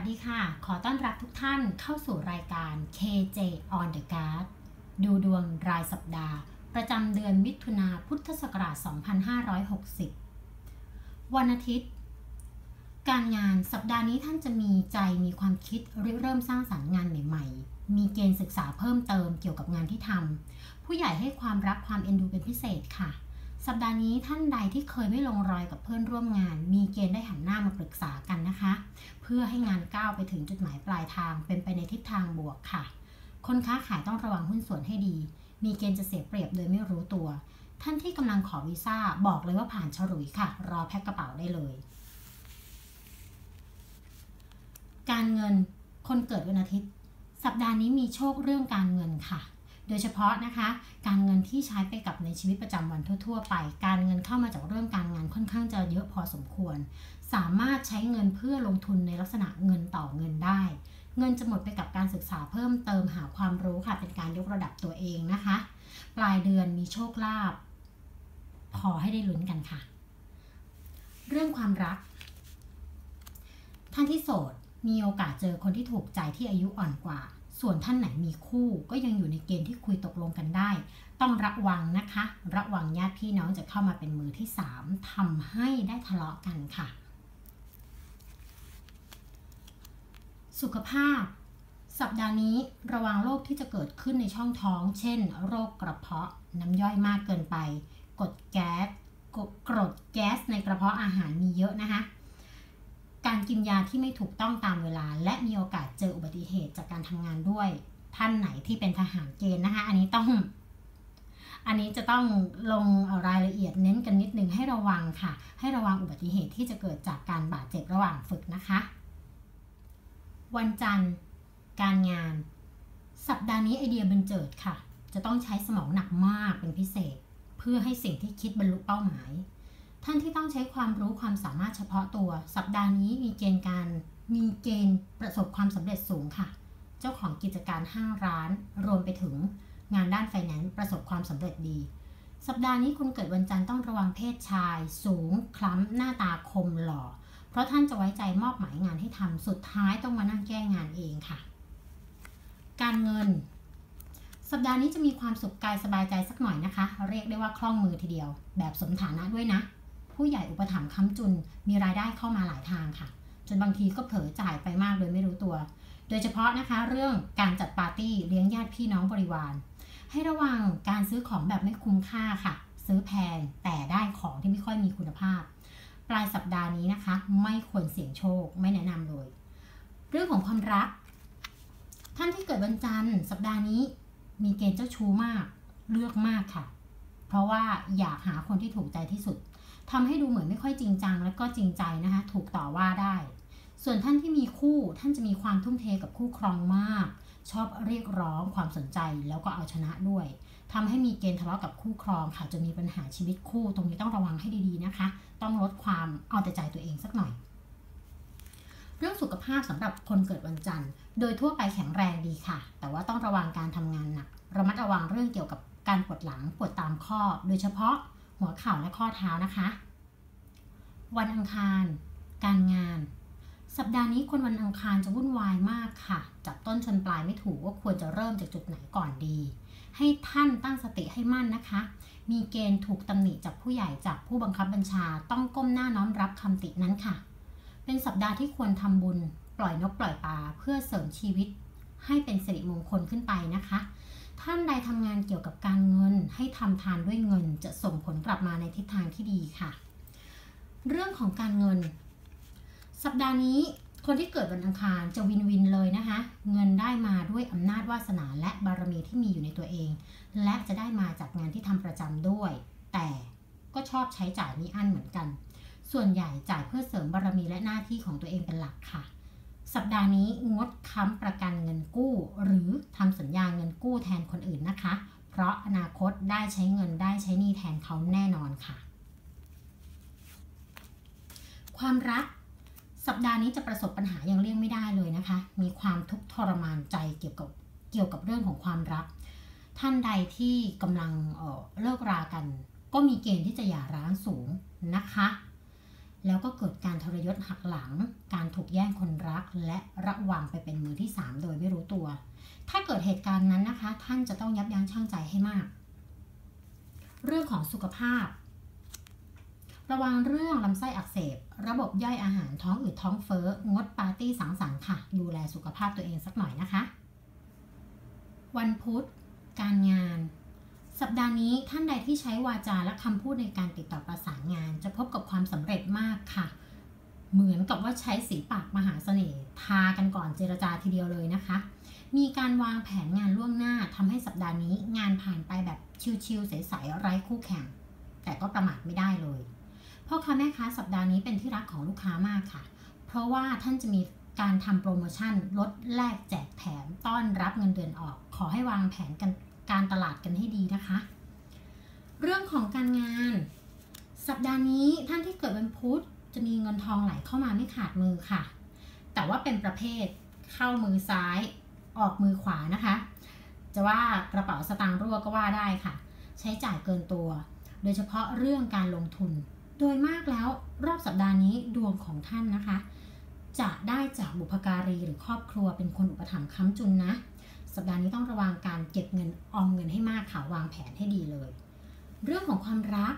วัสดีค่ะ ขอต้อนรับทุกท่านเข้าสู่รายการ KJ on the Guard ดูดวงรายสัปดาห์ ประจำเดือนมิถุนาพุทธศักราช 2560 วันอาทิตย์ การงานสัปดาห์นี้ท่านจะมีใจมีความคิดริเริ่มสร้างสรรค์งานใหม่ ๆ มีเกณฑ์ศึกษาเพิ่มเติมเกี่ยวกับงานที่ทำผู้ใหญ่ให้ความรักความเอ็นดูเป็นพิเศษค่ะ สัปดาห์นี้ท่านใดที่เคยไม่ลงรอยกับเพื่อนร่วมงาน มีเกณฑ์ได้หันหน้ามาปรึกษากันนะคะ เพื่อให้งานก้าวไปถึงจุดหมายปลายทางเป็นไปในทิศทางบวกค่ะ คนค้าขายต้องระวังหุ้นส่วนให้ดี มีเกณฑ์จะเสียเปรียบโดยไม่รู้ตัว ท่านที่กำลังขอวีซ่าบอกเลยว่าผ่านฉลุยค่ะ รอแพ็คกระเป๋าได้เลย การเงินคนเกิดวันอาทิตย์ สัปดาห์นี้มีโชคเรื่องการเงินค่ะ โดยเฉพาะนะคะ การเงินที่ใช้ไปกับในชีวิตประจำวันทั่ว ๆ ไป การเงินเข้ามาจากเรื่องการงานค่อนข้างจะเยอะพอสมควร สามารถใช้เงินเพื่อลงทุนในลักษณะเงินต่อเงินได้ เงินจะหมดไปกับการศึกษาเพิ่มเติมหาความรู้ค่ะ เป็นการยกระดับตัวเองนะคะ ปลายเดือนมีโชคลาภพอให้ได้ลุ้นกันค่ะ เรื่องความรัก ท่านที่โสดมีโอกาสเจอคนที่ถูกใจที่อายุอ่อนกว่า ส่วนท่านไหนมีคู่ก็ยังอยู่ในเกณฑ์ที่คุยตกลงกันได้ ต้องระวังนะคะ ระวังญาติพี่น้องจะเข้ามาเป็นมือที่ 3ทำให้ได้ทะเลาะกันค่ะ สุขภาพ สัปดาห์นี้ระวังโรคที่จะเกิดขึ้นในช่องท้อง เช่น โรคกระเพาะน้ำย่อยมากเกินไป กดแก๊สกรดแก๊สในกระเพาะอาหารมีเยอะนะคะ กินยาที่ไม่ถูกต้องตามเวลา และมีโอกาสเจออุบัติเหตุจากการทำงานด้วย ท่านไหนที่เป็นทหารเกณฑ์นะคะ อันนี้ต้อง อันนี้จะต้องลงรายละเอียดเน้นกันนิดนึงให้ระวังค่ะ ให้ระวังอุบัติเหตุที่จะเกิดจากการบาดเจ็บระหว่างฝึกนะคะ วันจันทร์ การงาน สัปดาห์นี้ไอเดียบันเจิดค่ะ จะต้องใช้สมองหนักมากเป็นพิเศษ เพื่อให้สิ่งที่คิดบรรลุเป้าหมาย ท่านที่ต้องใช้ความรู้ความสามารถเฉพาะตัว สัปดาห์นี้มีเกณฑ์การมีเกณฑ์ประสบความสำเร็จสูงค่ะ เจ้าของกิจการห้างร้าน รวมไปถึงงานด้านไฟแนนซ์ประสบความสำเร็จดี สัปดาห์นี้คุณเกิดวันจันทร์ต้องระวังเพศชาย สูง คล้ำ หน้าตาคมหล่อ เพราะท่านจะไว้ใจมอบหมายงานให้ทำสุดท้ายต้องมานั่งแก้งานเองค่ะ การเงิน สัปดาห์นี้จะมีความสุขกายสบายใจสักหน่อยนะคะ เรียกได้ว่าคล่องมือทีเดียว แบบสมฐานะด้วยนะ ผู้ใหญ่อุปถัมภ์ค้ำจุนมีรายได้เข้ามาหลายทางค่ะ จนบางทีก็เผลอจ่ายไปมากโดยไม่รู้ตัว โดยเฉพาะนะคะเรื่องการจัดปาร์ตี้เลี้ยงญาติพี่น้องบริวาร ให้ระวังการซื้อของแบบไม่คุ้มค่าค่ะ ซื้อแพงแต่ได้ของที่ไม่ค่อยมีคุณภาพ ปลายสัปดาห์นี้นะคะ ไม่ควรเสี่ยงโชคไม่แนะนำเลย เรื่องของความรัก ท่านที่เกิดวันจันทร์ สัปดาห์นี้มีเกณฑ์เจ้าชู้มากเลือกมากค่ะ เพราะว่าอยากหาคนที่ถูกใจที่สุดทำให้ดูเหมือนไม่ค่อยจริงจัง และก็จริงใจนะคะ ถูกต่อว่าได้ ส่วนท่านที่มีคู่ท่านจะมีความทุ่มเทกับคู่ครองมาก ชอบเรียกร้องความสนใจแล้วก็เอาชนะด้วยทำให้มีเกณฑ์ทะเลาะกับคู่ครองค่ะจะมีปัญหาชีวิตคู่ ตรงนี้ต้องระวังให้ดีๆนะคะ ต้องลดความเอาแต่ใจตัวเองสักหน่อยเรื่องสุขภาพสำหรับคนเกิดวันจันทร์ โดยทั่วไปแข็งแรงดีค่ะ แต่ว่าต้องระวังการทำงานหนัก ระมัดระวังเรื่องเกี่ยวกับ การปวดหลังปวดตามข้อ โดยเฉพาะหัวเข่าและข้อเท้านะคะ วันอังคาร การงาน สัปดาห์นี้คนวันอังคารจะวุ่นวายมากค่ะ จับต้นชนปลายไม่ถูกว่าควรจะเริ่มจากจุดไหนก่อนดี ให้ท่านตั้งสติให้มั่นนะคะ มีเกณฑ์ถูกตำหนิจากผู้ใหญ่จากผู้บังคับบัญชาต้องก้มหน้าน้อมรับคำตินั้นค่ะ เป็นสัปดาห์ที่ควรทำบุญ ปล่อยนกปล่อยปลาเพื่อเสริมชีวิต ให้เป็นสิริมงคลขึ้นไปนะคะ ท่านใดทำงานเกี่ยวกับการเงินให้ทำทานด้วยเงินจะส่งผลกลับมาในทิศทางที่ดีค่ะ เรื่องของการเงิน สัปดาห์นี้คนที่เกิดวันอังคารจะวินวินเลยนะคะ เงินได้มาด้วยอำนาจวาสนาและบารมีที่มีอยู่ในตัวเอง และจะได้มาจากงานที่ทำประจำด้วย แต่ก็ชอบใช้จ่ายมีอันเหมือนกัน ส่วนใหญ่จ่ายเพื่อเสริมบารมีและหน้าที่ของตัวเองเป็นหลักค่ะ สัปดาห์นี้งดค้ำประกันเงินกู้ หรือทำสัญญาเงินกู้แทนคนอื่นนะคะ เพราะอนาคตได้ใช้เงินได้ใช้หนี้แทนเขาแน่นอนค่ะ ความรัก สัปดาห์นี้จะประสบปัญหาอย่างเลี่ยงไม่ได้เลยนะคะ มีความทุกข์ทรมานใจเกี่ยวกับเกี่ยวกับเรื่องของความรัก ท่านใดที่กำลังเเลิกรากัน ก็มีเกณฑ์ที่จะหย่าร้างสูงนะคะ แล้วก็เกิดการทรยศหักหลัง การถูกแย่งคนรัก และระวังไปเป็นมือที่ 3 โดยไม่รู้ตัว ถ้าเกิดเหตุการณ์นั้นนะคะ ท่านจะต้องยับยั้งชั่งใจให้มาก เรื่องของสุขภาพ ระวังเรื่องลำไส้อักเสบ ระบบย่อยอาหารท้องอืดท้องเฟ้อ งดปาร์ตี้สังสรรค์ค่ะ ดูแลสุขภาพตัวเองสักหน่อยนะคะ วันพุธ การงาน สัปดาห์นี้ท่านใดที่ใช้วาจาและคำพูดในการติดต่อประสานงาน จะพบกับความสำเร็จมากค่ะ เหมือนกับว่าใช้สีปากมหาเสน่ห์ทากันก่อนเจรจาทีเดียวเลยนะคะ มีการวางแผนงานล่วงหน้าทำให้สัปดาห์นี้ งานผ่านไปแบบชิวๆใสๆไร้คู่แข่ง แต่ก็ประมาทไม่ได้เลยพ่อค้าแม่ค้าสัปดาห์นี้เป็นที่รักของลูกค้ามากค่ะ เพราะว่าท่านจะมีการทำโปรโมชั่นลดแลกแจกแถมต้อนรับเงินเดือนออก ขอให้วางแผนกัน การตลาดกันให้ดีนะคะ เรื่องของการงาน สัปดาห์นี้ท่านที่เกิดวันพุธจะมีเงินทองไหลเข้ามาไม่ขาดมือค่ะ แต่ว่าเป็นประเภทเข้ามือซ้ายออกมือขวานะคะ จะว่ากระเป๋าสตางค์รั่วก็ว่าได้ค่ะ ใช้จ่ายเกินตัว โดยเฉพาะเรื่องการลงทุน โดยมากแล้วรอบสัปดาห์นี้ดวงของท่านนะคะ จะได้จากบุพการีหรือครอบครัวเป็นคนอุปถัมภ์ค้ำจุนนะ สัปดาห์นี้ต้องระวังการเก็บเงินออมเงินให้มากค่ะวางแผนให้ดีเลย เรื่องของความรัก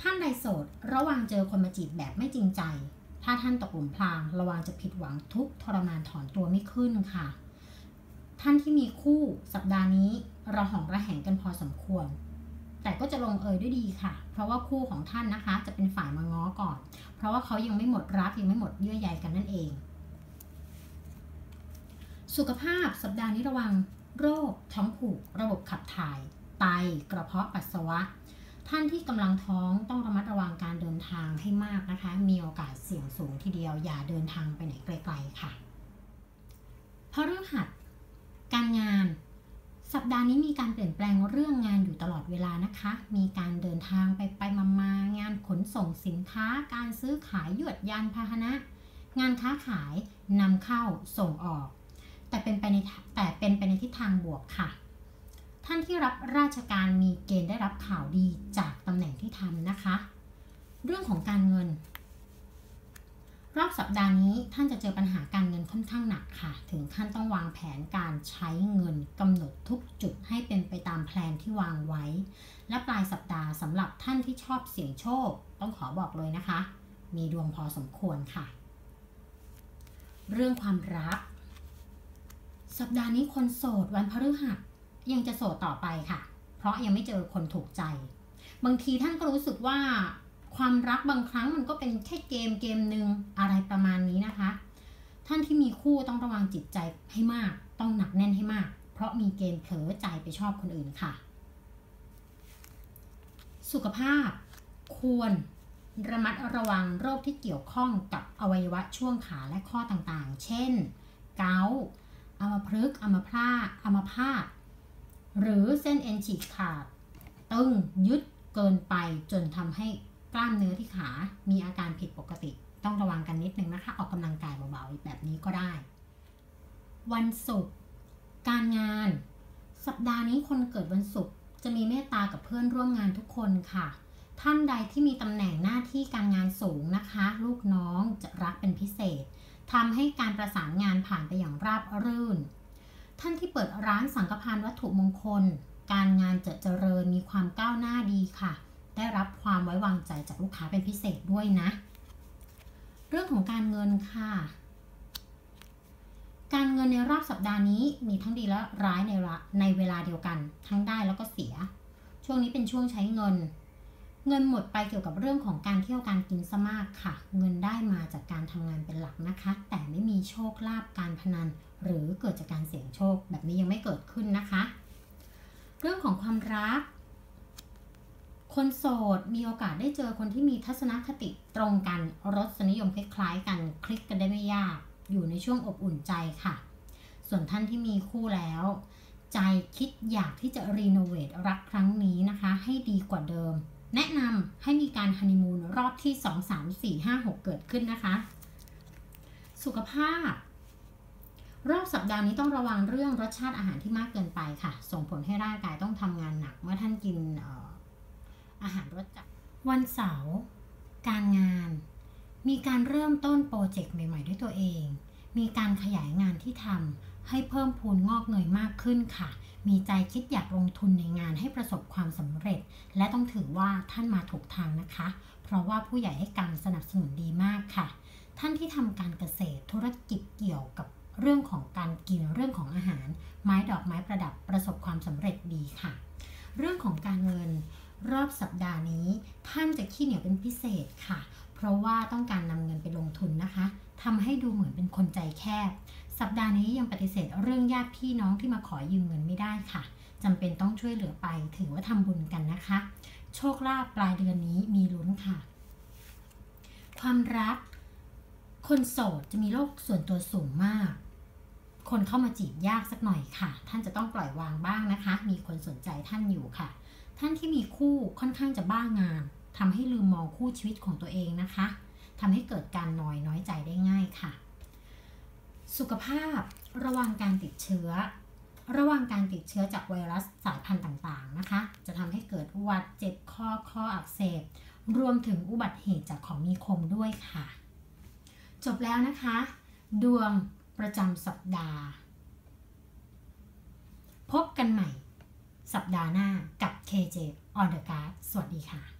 ท่านใดโสด ระวังเจอคนมาจีบแบบไม่จริงใจ ถ้าท่านตกหลุมพราง ระวังจะผิดหวังทุกทรมานถอนตัวไม่ขึ้นค่ะ ท่านที่มีคู่สัปดาห์นี้ระหองระแหงกันพอสมควรแต่ก็จะลงเอยด้วยดีค่ะ เพราะว่าคู่ของท่านนะคะจะเป็นฝ่ายมาง้อก่อน เพราะว่าเขายังไม่หมดรักยังไม่หมดเยื่อใยกันนั่นเอง สุขภาพสัปดาห์นี้ระวังโรคท้องผูก ระบบขับถ่าย ไตกระเพาะปัสสาวะ ท่านที่กำลังท้องต้องระมัดระวังการเดินทางให้มากนะคะ มีโอกาสเสี่ยงสูงทีเดียว อย่าเดินทางไปไหนไกลๆค่ะพฤหัสการงาน สัปดาห์นี้มีการเปลี่ยนแปลงเรื่องงานอยู่ตลอดเวลานะคะ มีการเดินทางไปไปมามางานขนส่งสินค้า การซื้อขายยวดยานพาหนะ งานค้าขายนำเข้าส่งออก แต่เป็นไปในแต่เป็นไปในทิศทางบวกค่ะ ท่านที่รับราชการมีเกณฑ์ได้รับข่าวดีจากตำแหน่งที่ทำนะคะ เรื่องของการเงิน รอบสัปดาห์นี้ท่านจะเจอปัญหาการเงินค่อนข้างหนักค่ะ ถึงขั้นต้องวางแผนการใช้เงินกำหนดทุกจุดให้เป็นไปตามแผนที่วางไว้ และปลายสัปดาห์สำหรับท่านที่ชอบเสี่ยงโชค ต้องขอบอกเลยนะคะ มีดวงพอสมควรค่ะ เรื่องความรัก สัปดาห์นี้คนโสดวันพฤหัสยังจะโสดต่อไปค่ะ เพราะยังไม่เจอคนถูกใจ บางทีท่านก็รู้สึกว่าความรักบางครั้งมันก็เป็นแค่เกมเกมหนึ่งอะไรประมาณนี้นะคะ ท่านที่มีคู่ต้องระวังจิตใจให้มาก ต้องหนักแน่นให้มาก เพราะมีเกณฑ์เผลอใจไปชอบคนอื่นค่ะ สุขภาพ ควรระมัดระวังโรคที่เกี่ยวข้องกับอวัยวะช่วงขาและข้อต่างๆ เช่น เกาต์ อัมพฤกษ์อัมพาตอัมพาตหรือเส้นเอ็นฉีกขาด ตึงยึดเกินไปจนทำให้กล้ามเนื้อที่ขามีอาการผิดปกติ ต้องระวังกันนิดนึงนะคะ ออกกำลังกายเบาๆแบบนี้ก็ได้ วันศุกร์การงาน สัปดาห์นี้คนเกิดวันศุกร์จะมีเมตตากับเพื่อนร่วมงานทุกคนค่ะ ท่านใดที่มีตำแหน่งหน้าที่การงานสูงนะคะ ลูกน้องจะรักเป็นพิเศษ ทำให้การประสานงานผ่านไปอย่างราบรื่น ท่านที่เปิดร้านสังฆทานวัตถุมงคล การงานจะเจริญมีความก้าวหน้าดีค่ะ ได้รับความไว้วางใจจากลูกค้าเป็นพิเศษด้วยนะ เรื่องของการเงินค่ะ การเงินในรอบสัปดาห์นี้มีทั้งดีและร้ายในในเวลาเดียวกัน ทั้งได้แล้วก็เสีย ช่วงนี้เป็นช่วงใช้เงิน เงินหมดไปเกี่ยวกับเรื่องของการเที่ยวการกินซะมากค่ะ เงินได้มาจากการทำงานเป็นหลักนะคะ แต่ไม่มีโชคลาภการพนัน หรือเกิดจากการเสี่ยงโชคแบบนี้ยังไม่เกิดขึ้นนะคะ เรื่องของความรัก คนโสดมีโอกาสได้เจอคนที่มีทัศนคติตรงกันรสนิยมคล้ายๆ กันคลิกกันได้ไม่ยาก อยู่ในช่วงอบอุ่นใจค่ะ ส่วนท่านที่มีคู่แล้ว ใจคิดอยากที่จะรีโนเวทรักครั้งนี้ ให้ดีกว่าเดิม แนะนำให้มีการฮันนีมูนรอบที่ 2 3 4 5 6 เกิดขึ้นนะคะ สุขภาพ รอบสัปดาห์นี้ต้องระวังเรื่องรสชาติอาหารที่มากเกินไปค่ะ ส่งผลให้ร่างกายต้องทำงานหนัก เมื่อท่านกินอาหารรสจัด วันเสาร์การงาน มีการเริ่มต้นโปรเจกต์ใหม่ ๆ ด้วยตัวเอง มีการขยายงานที่ทำ ให้เพิ่มพูนงอกเงยมากขึ้นค่ะ มีใจคิดอยากลงทุนในงานให้ประสบความสำเร็จ และต้องถือว่าท่านมาถูกทางนะคะ เพราะว่าผู้ใหญ่ให้การสนับสนุนดีมากค่ะ ท่านที่ทำการเกษตรธุรกิจเกี่ยวกับเรื่องของการกินเรื่องของอาหาร ไม้ดอกไม้ประดับประสบความสำเร็จดีค่ะ เรื่องของการเงินรอบสัปดาห์นี้ ท่านจะขี้เหนียวเป็นพิเศษค่ะ เพราะว่าต้องการนำเงินไปลงทุนนะคะทำให้ดูเหมือนเป็นคนใจแคบ สัปดาห์นี้ยังปฏิเสธเรื่องญาติพี่น้องที่มาขอยืมเงินไม่ได้ค่ะจำเป็นต้องช่วยเหลือไปถือว่าทำบุญกันนะคะ โชคลาภปลายเดือนนี้มีลุ้นค่ะ ความรัก คนโสดจะมีโรคส่วนตัวสูงมาก คนเข้ามาจีบยากสักหน่อยค่ะ ท่านจะต้องปล่อยวางบ้างนะคะ มีคนสนใจท่านอยู่ค่ะ ท่านที่มีคู่ค่อนข้างจะบ้างานทำให้ลืมมองคู่ชีวิตของตัวเองนะคะทำให้เกิดการนอยน้อยใจได้ง่ายค่ะ สุขภาพระวังการติดเชื้อ ระวังการติดเชื้อจากไวรัสสายพันธุ์ต่างๆนะคะ จะทำให้เกิดหวัดเจ็บคอคออักเสบ รวมถึงอุบัติเหตุจากของมีคมด้วยค่ะ จบแล้วนะคะ ดวงประจำสัปดาห์ พบกันใหม่ สัปดาห์หน้ากับ KJ on the card สวัสดีค่ะ